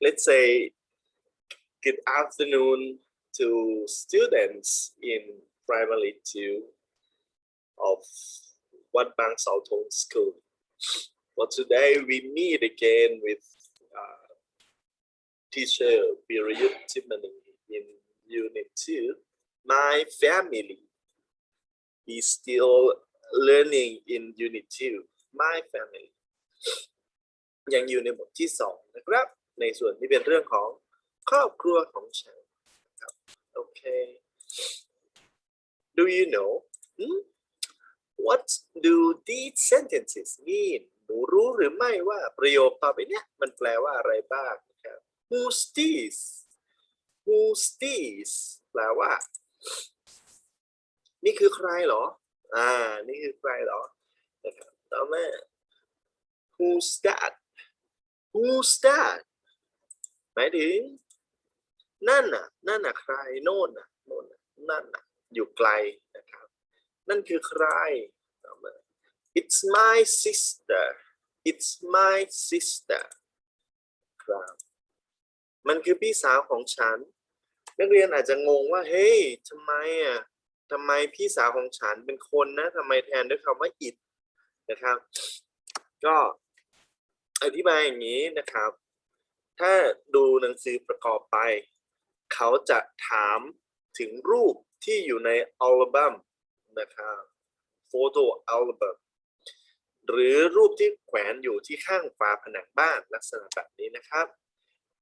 let's say good afternoon to students in primary two of Wat Bang Sao Thong School. For today, we meet again with uh, teacher Birayut Timani in Unit 2. My family is still learning in Unit 2. My family ยังอยู่ในบทที่สองนะครับ ในส่วนที่เป็นเรื่องของครอบครัวของฉันครับโอเค Do you know hmm? what do these sentences mean หนูรู้หรือไม่ว่าประโยคต่อไปเนี้ยมันแปลว่าอะไรบ้างครับ Who's this Who's this แปลว่า นี่คือใครเหรอ อ่า นี่คือใครเหรอนะครับต่อมา Who's that Who's that หมายถึง นั่นน่ะ นั่นน่ะใคร โน่นน่ะโน่นน่ะนั่นน่ะอยู่ไกลนะครับ นั่นคือใครมา It's my sister It's my sister ครับมันคือพี่สาวของฉัน นักเรียนอาจจะงงว่า เฮ้ยทำไมอะทำไมพี่สาวของฉันเป็นคนนะทำไมแทนด้วยคำว่า it นะครับ ก็อธิบายอย่างนี้นะครับ ถ้าดูหนังสือประกอบไป เขาจะถามถึงรูปที่อยู่ในอัลบั้มนะครับโฟโต้อัลบั้มหรือรูปที่แขวนอยู่ที่ข้างฝาผนังบ้านลักษณะแบบนี้นะครับ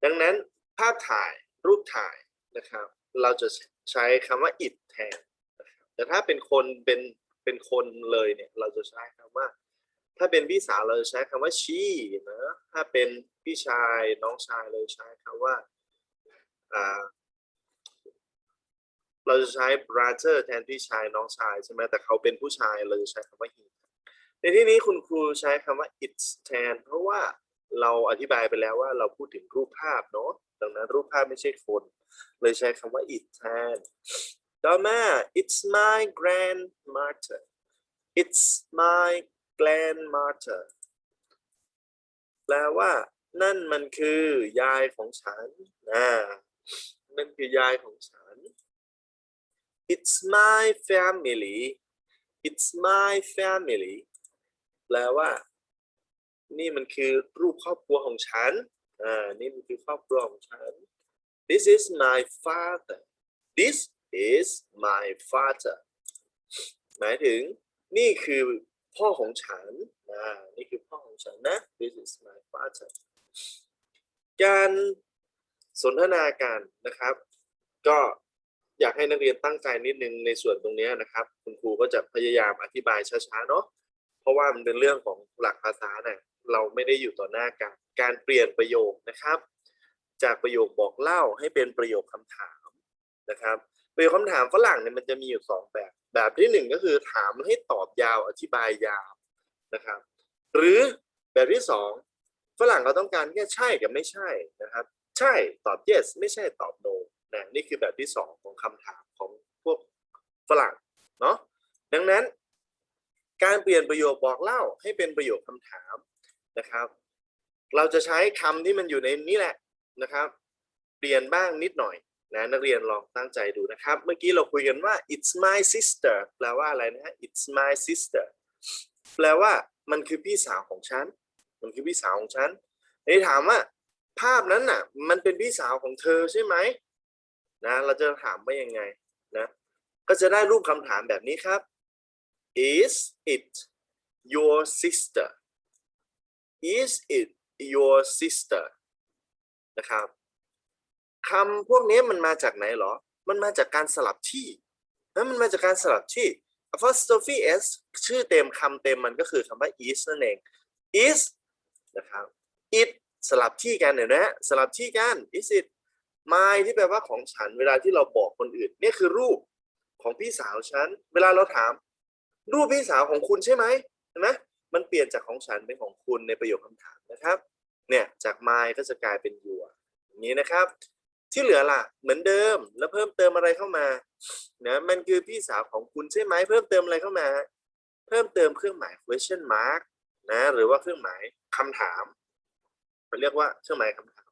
ดังนั้นภาพถ่ายรูปถ่ายนะครับ เราจะใช้คำว่า it แทนแต่ถ้าเป็นคนเป็นเป็นคนเลยเนี่ย เราจะใช้คำว่า ถ้าเป็นพี่สาวเราใช้คำว่า she นะถ้าเป็นพี่ชายน้องชายเราใช้คำว่าอ่าเราจะใช้ brother แทนพี่ชายน้องชายใช่ไหมแต่เขาเป็นผู้ชายเราจะใช้คำว่า he ในที่นี้คุณครูใช้คำว่า it's แทนเพราะว่าเราอธิบายไปแล้วว่าเราพูดถึงรูปภาพเนาะดังนั้นรูปภาพไม่ใช่คน เลยใช้คำว่า it แทนต่อมา it's my grandmother it's my grandmother แปลว่า นั่นมันคือยายของฉันนะนั่นคือยายของฉัน it's my family it's my family แปลว่า นี่มันคือรูปครอบครัวของฉัน อ่า นี่มันคือครอบครัวของฉัน this is my father this is my father หมายถึง นี่คือ พ่อของฉันอ่านี่คือพ่อของฉันนะ this is my father การสนทนากันนะครับ ก็อยากให้นักเรียนตั้งใจนิดนึงในส่วนตรงนี้นะครับ คุณครูก็จะพยายามอธิบายช้าๆเนาะเพราะว่ามันเป็นเรื่องของหลักภาษาเนี่ยเราไม่ได้อยู่ต่อหน้ากันการเปลี่ยนประโยคนะครับ จากประโยคบอกเล่าให้เป็นประโยคคำถามนะครับ ประโยคคำถามฝรั่งเนี่ยมันจะมีอยู่สองแบบ แบบที่หนึ่งก็คือถามให้ตอบยาวอธิบายยาวนะครับ หรือแบบที่สองฝรั่งเขาต้องการแค่ใช่กับไม่ใช่นะครับ ใช่ตอบ yes ไม่ใช่ตอบ no นะนี่คือแบบที่สองของคำถามของพวกฝรั่งเนาะดังนั้น การเปลี่ยนประโยคบอกเล่าให้เป็นประโยคคำถามนะครับ เราจะใช้คำที่มันอยู่ในนี้แหละนะครับ เปลี่ยนบ้างนิดหน่อย นะนักเรียนลองตั้งใจดูนะครับ เมื่อกี้เราคุยกันว่า it's my sister แปลว่าอะไรนะฮะ it's my sister แปลว่ามันคือพี่สาวของฉัน มันคือพี่สาวของฉันไอ้ถามว่า ภาพนั้นน่ะ มันเป็นพี่สาวของเธอใช่ไหมนะ เราจะถามว่ายังไงนะ ก็จะได้รูปคำถามแบบนี้ครับ is it your sister is it your sister นะครับ คำพวกนี้มันมาจากไหนเหรอ มันมาจากการสลับที่นะมันมาจากการสลับที่ apostrophe s ชื่อเต็มคำเต็มมันก็คือคำว่า is นั่นเอง is นะครับ it สลับที่กันเห็นไหมฮะสลับที่กัน is it my ที่แปลว่าของฉัน เวลาที่เราบอกคนอื่น นี่คือรูปของพี่สาวฉัน เวลาเราถาม รูปพี่สาวของคุณใช่ไหมเห็นไหมมันเปลี่ยนจากของฉันเป็นของคุณในประโยคคำถามนะครับ เนี่ยจาก my ก็จะกลายเป็น your อย่างนี้นะครับ ที่เหลือล่ะ เหมือนเดิมแล้วเพิ่มเติมอะไรเข้ามานะมันคือพี่สาวของคุณใช่ไหมเพิ่มเติมอะไรเข้ามา เพิ่มเติมเครื่องหมาย question mark นะหรือว่าเครื่องหมายคำถาม มันเรียกว่าเครื่องหมายคำถาม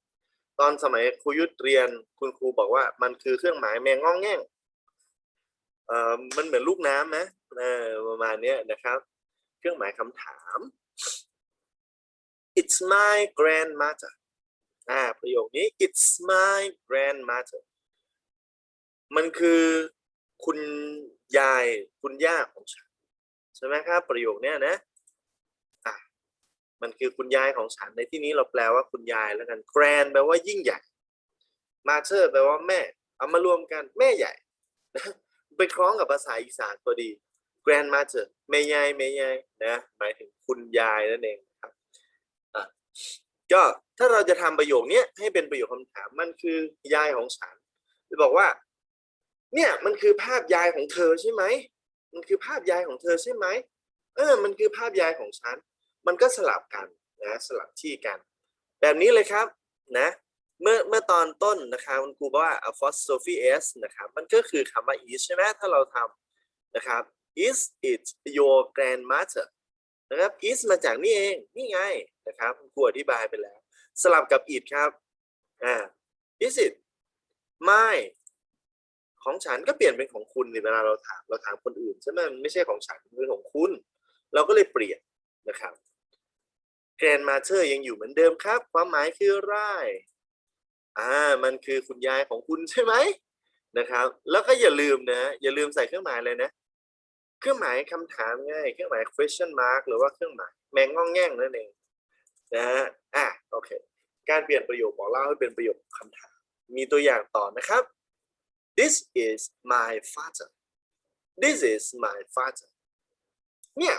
ตอนสมัยครูยุทธเรียนคุณครูบอกว่ามันคือเครื่องหมายแมงง่องแง่งเอ่อมันเหมือนลูกน้ำนะเออประมาณนี้นะครับ เครื่องหมายคำถาม It's my grandmother อ่าประโยคนี้ It's my grandmother มันคือคุณยายคุณย่าของฉัน ใช่ไหมครับ ประโยคเนี้ยนะอะมันคือคุณยายของฉันในที่นี้เราแปลว่าคุณยายแล้วกัน grand แปลว่ายิ่งใหญ่ mother แปลว่าแม่ เอามารวมกันแม่ใหญ่ไปคล้องกับภาษาอีสานพอดี grandmother แม่ยายแม่ยายนะ หมายถึงคุณยายนั่นเองครับอะ ก็ถ้าเราจะทำประโยคเนี้ยให้เป็นประโยคคำถามมันคือยายของฉันจะบอกว่า เนี่ยมันคือภาพยายของเธอใช่ไหมมันคือภาพยายของเธอใช่ไหมเออ มันคือภาพยายของฉัน มันก็สลับกันนะสลับที่กัน แบบนี้เลยครับนะ เมื่อเมื่อตอนต้นนะครับคุณครูบอกว่า apostrophe s นะครับมันก็คือคำว่า is ใช่ไหมถ้าเราทำนะครับ is it your grandmother นะครับ is มาจากนี่เองนี่ไงนะครับครูอธิบายไปแล้ว สลับกับ it ครับอ่า is it my ของฉันก็เปลี่ยนเป็นของคุณในเวลาเราถามเราถามคนอื่นใช่ไหมมันไม่ใช่ของฉันเป็นของคุณ เราก็เลยเปลี่ยนนะครับ grandmother ยังอยู่เหมือนเดิมครับ ความหมายคือไรอ่ามันคือคุณยายของคุณใช่ไหมนะครับ แล้วก็อย่าลืมนะ อย่าลืมใส่เครื่องหมายเลยนะ เครื่องหมายคำถามง่ายเครื่องหมาย question mark หรือว่าเครื่องหมายแมงง่องแง่งนั่นเองนะฮะอะโอเค การเปลี่ยนประโยคบอกเล่าให้เป็นประโยคคำถาม มีตัวอย่างต่อนะครับ This is my father This is my father เนี่ย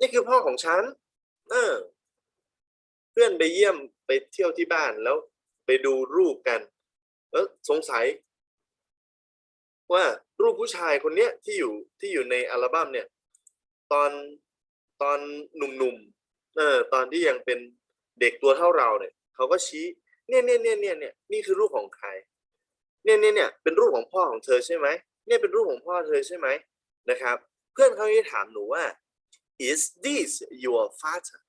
นี่คือพ่อของฉัน เออ เพื่อนไปเยี่ยมไปเที่ยวที่บ้านแล้วไปดูรูปกัน แล้วสงสัย ว่ารูปผู้ชายคนเนี้ยที่อยู่ที่อยู่ในอัลบั้มเนี่ย ตอนตอนหนุ่มๆเออตอนที่ยังเป็นเด็กตัวเท่าเราเนี่ยเขาก็ชี้ เนี่ยเนี่ยเนี่ยเนี่ยเนี่ยนี่คือรูปของใคร เนี่ยเนี่ยเนี่ยเป็นรูปของพ่อของเธอใช่ไหมเนี่ยเป็นรูปของพ่อเธอใช่ไหมนะครับ เพื่อนเขาได้ถามหนูว่า is this your father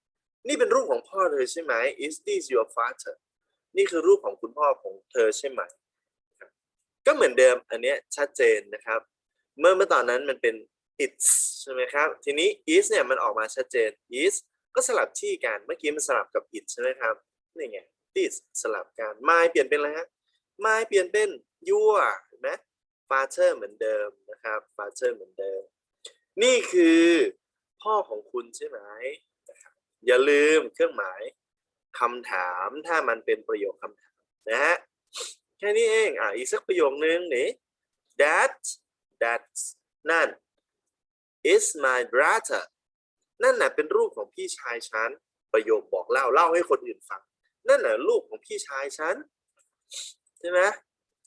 นี่เป็นรูปของพ่อเธอใช่ไหม is this your father นี่คือรูปของคุณพ่อของเธอใช่ไหม ก็เหมือนเดิมอันเนี้ยชัดเจนนะครับ เมื่อเมื่อตอนนั้นมันเป็น it's ใช่ไหมครับ ทีนี้ is เนี่ยมันออกมาชัดเจน is ก็สลับที่กันเมื่อกี้มันสลับกับ it ใช่ไหมครับนี่ไง this สลับกัน my เปลี่ยนเป็นอะไรฮะ my เปลี่ยนเป็น your เห็นไหม father เหมือนเดิมนะครับ father เหมือนเดิม นี่คือพ่อของคุณใช่ไหมนะครับอย่าลืมเครื่องหมายคำถามถ้ามันเป็นประโยคคำถามนะฮะ แค่นี้เองอะอีกสักประโยคนึงนี่ that that นั่น is my brother นั่นน่ะเป็นรูปของพี่ชายฉัน ประโยคบอกเล่าเล่าให้คนอื่นฟัง นั่นน่ะรูปของพี่ชายฉันใช่ไหม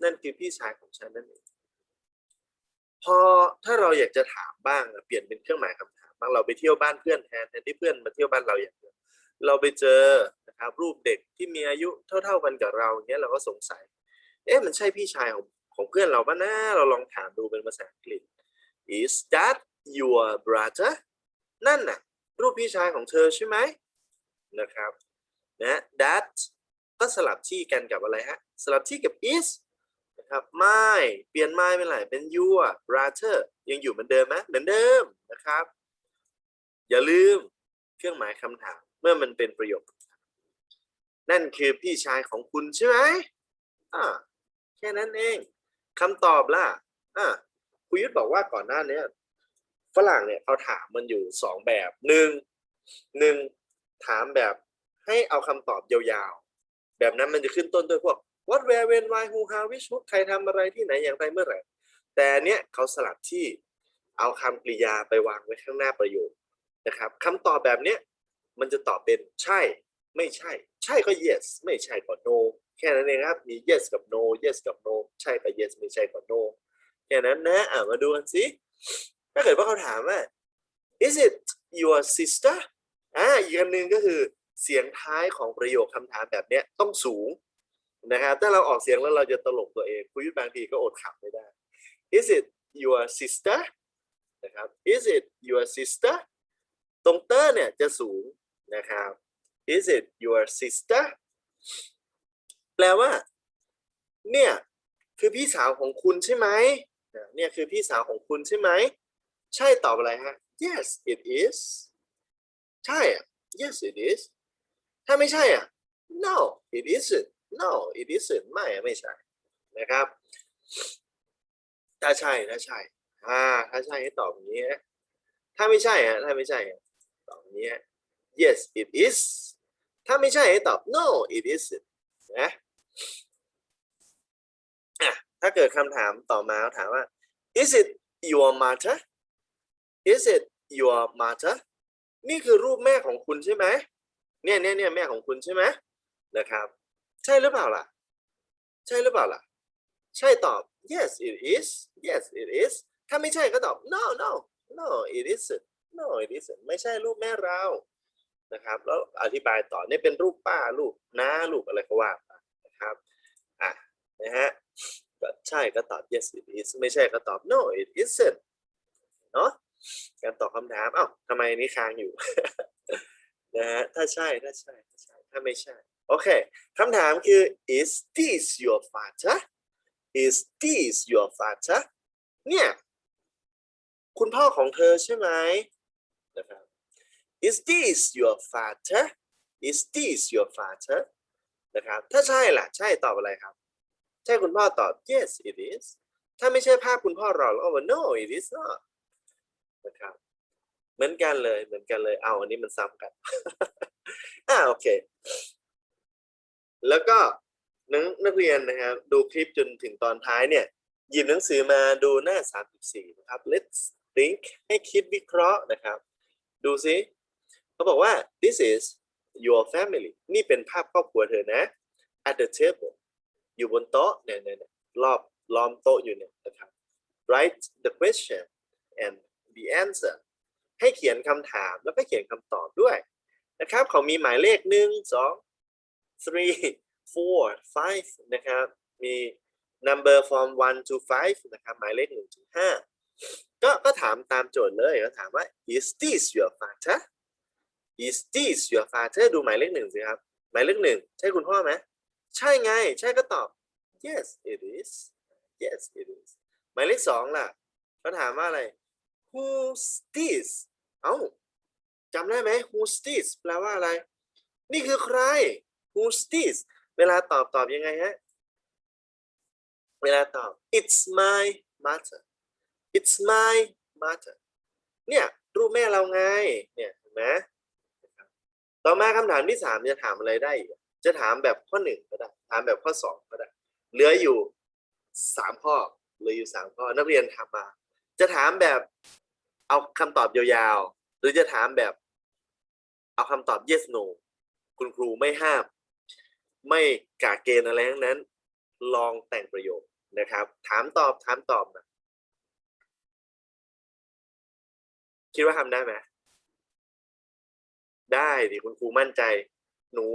นั่นคือพี่ชายของฉันนั่นเองพอถ้าเราอยากจะถามบ้างเปลี่ยนเป็นเครื่องหมายคำถามบ้างเราไปเที่ยวบ้านเพื่อนแทนแทนที่เพื่อนมาเที่ยวบ้านเราอย่างเดียวเราไปเจอนะครับรูปเด็กที่มีอายุเท่า ๆกันกับเราเนี้ยเราก็สงสัย เอ๊ะมันใช่พี่ชายของของเพื่อนเราปะนะเราลองถามดูเป็นภาษาอังกฤษ is that your brother นั่นน่ะ รูปพี่ชายของเธอใช่ไหมนะครับนะ that ก็สลับที่กันกับอะไรฮะ สลับที่กับ is นะครับ my เปลี่ยน my เป็นอะไรเป็น your brother ยังอยู่เหมือนเดิมไหมเหมือนเดิมนะครับ อย่าลืมเครื่องหมายคำถาม เมื่อมันเป็นประโยค นั่นคือพี่ชายของคุณใช่ไหมอ่า แค่นั้นเองคำตอบล่ะอ่าครูยุทธบอกว่าก่อนหน้านี้ฝรั่งเนี่ยเขาถามมันอยู่สองแบบหนึ่งหนึ่งถามแบบให้เอาคำตอบยาวๆ แบบนั้นมันจะขึ้นต้นด้วยพวก what where when why who how which who ใครทำอะไรที่ไหนอย่างไรเมื่อไหร่ แต่เนี้ยเขาสลับที่เอาคำกริยาไปวางไว้ข้างหน้าประโยคนะครับคำตอบแบบเนี้ยมันจะตอบเป็นใช่ ไม่ใช่ ใช่ก็ yes ไม่ใช่ก็ no แค่นั้นเองครับ มี yes กับ no yes กับ no ใช่กับ yes ไม่ใช่ก็ no แค่นั้นนะอะมาดูกันสิถ้าเกิดว่าเขาถามว่า is it your sister อ่าอีกอันหนึ่งก็คือเสียงท้ายของประโยคคำถามแบบเนี้ยต้องสูงนะครับ ถ้าเราออกเสียงแล้วเราจะตลกตัวเองคุยบางทีก็อดขำไม่ได้ is it your sister นะครับ is it your sister ตรงเตอร์เนี่ยจะสูงนะครับ is it your sister แปลว่า เนี่ยคือพี่สาวของคุณใช่ไหมเนี่ยคือพี่สาวของคุณใช่ไหม ใช่ตอบอะไรฮะ yes it is ใช่อะ yes it is ถ้าไม่ใช่อะ no it isn't no it isn't ไม่อะไม่ใช่นะครับ ถ้าใช่ถ้าใช่อ่าถ้าใช่ให้ตอบอย่างนี้ถ้าไม่ใช่อะถ้าไม่ใช่อะตอบอย่างนี้ yes it is ถ้าไม่ใช่ให้ตอบ no it isn't นะอะถ้าเกิดคำถามต่อมาถามว่า is it your mother is it your mother นี่คือรูปแม่ของคุณใช่ไหมเนี่ยเนี่ยเนี่ยแม่ของคุณใช่ไหมนะครับ ใช่หรือเปล่าล่ะ ใช่หรือเปล่าล่ะ ใช่ตอบ yes it is yes it is ถ้าไม่ใช่ก็ตอบ no no no it isn't no it isn't ไม่ใช่รูปแม่เรา นะครับ แล้วอธิบายต่อเนี่ยเป็นรูปป้ารูปน้ารูปอะไรก็ว่าไปนะครับอะนะฮะก็ใช่ก็ตอบ yes it is ไม่ใช่ก็ตอบ no it isn't เนาะการตอบคำถามเอ้าทำไมนี้ค้างอยู่ นะฮะถ้าใช่ถ้าใช่ถ้าใช่ถ้าไม่ใช่โอเคคำถามคือ is this your father is this your father เนี่ย คุณพ่อของเธอใช่ไหม is this your father is this your father นะครับถ้าใช่ล่ะ ใช่ตอบอะไรครับ ใช่คุณพ่อตอบ yes it is ถ้าไม่ใช่ภาพคุณพ่อเราเราก็บอก no it is not นะครับเหมือนกันเลยเหมือนกันเลยเอาอันนี้มันซ้ำกันอ่าโอเค แล้วก็นักนักเรียนนะครับ ดูคลิปจนถึงตอนท้ายเนี่ยหยิบหนังสือมาดูหน้า 34 นะครับ let's think ให้คิดวิเคราะห์นะครับ ดูซิ เขาบอกว่า this is your family นี่เป็นภาพครอบครัวเธอนะ at the table อยู่บนโต๊ะเนี่ยเนี่ยเนี่ยรอบล้อมโต๊ะอยู่เนี่ยนะครับ write the question and the answer ให้เขียนคำถามแล้วก็เขียนคำตอบด้วยนะครับเขามีหมายเลขหนึ่งสอง three four five นะครับ มี number from one to five นะครับ หมายเลขหนึ่งถึงห้าก็ก็ถามตามโจทย์เลย ก็ถามว่า is this your father is this your father ดูหมายเลขหนึ่งสิครับ หมายเลขหนึ่งใช่คุณพ่อไหมใช่ไง ใช่ก็ตอบ yes it is yes it is หมายเลขสองล่ะเขาถามว่าอะไร who's this เอ้าจำได้ไหม who's this แปลว่าอะไร นี่คือใคร who's this เวลาตอบตอบยังไงฮะ เวลาตอบ it's my mother it's my mother เนี่ยรูปแม่เราไง เนี่ยเห็นไหม ต่อมาคำถามที่สามจะถามอะไรได้ จะถามแบบข้อหนึ่งก็ได้ ถามแบบข้อสองก็ได้ เหลืออยู่สามข้อ เหลืออยู่สามข้อ นักเรียนทำมา จะถามแบบเอาคำตอบยาวๆ หรือจะถามแบบ เอาคำตอบ yes no คุณครูไม่ห้าม ไม่กาเกณฑ์อะไรทั้งนั้น ลองแต่งประโยคนะครับ ถามตอบถามตอบนะคิดว่าทำได้ไหม ได้ดิคุณครูมั่นใจ หนู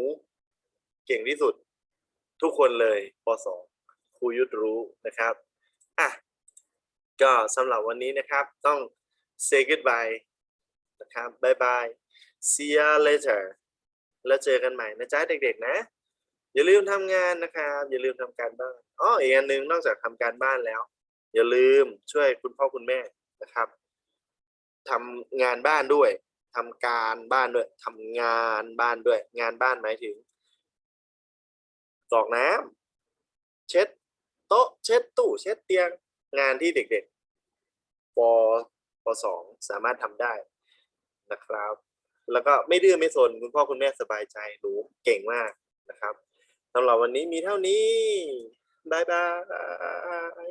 เก่งที่สุด ทุกคนเลยปสองครูยุทธรู้นะครับอะก็สำหรับวันนี้นะครับต้อง say goodbye นะครับ bye bye see you later แล้วเจอกันใหม่นะจ๊ะเด็กๆนะ อย่าลืมทำงานนะครับ อย่าลืมทำการบ้านอ๋ออีกอันหนึ่งนอกจากทำการบ้านแล้ว อย่าลืมช่วยคุณพ่อคุณแม่นะครับทำงานบ้านด้วย ทำการบ้านด้วยทำงานบ้านด้วย งานบ้านหมายถึงกรอกน้ำเช็ด โต๊ะ เช็ดตู้ เช็ดเตียง งานที่เด็กๆปปสองสามารถทำได้นะครับ แล้วก็ไม่ดื้อไม่สนคุณพ่อคุณแม่สบายใจหนูเก่งมากนะครับสำหรับวันนี้มีเท่านี้บายบาย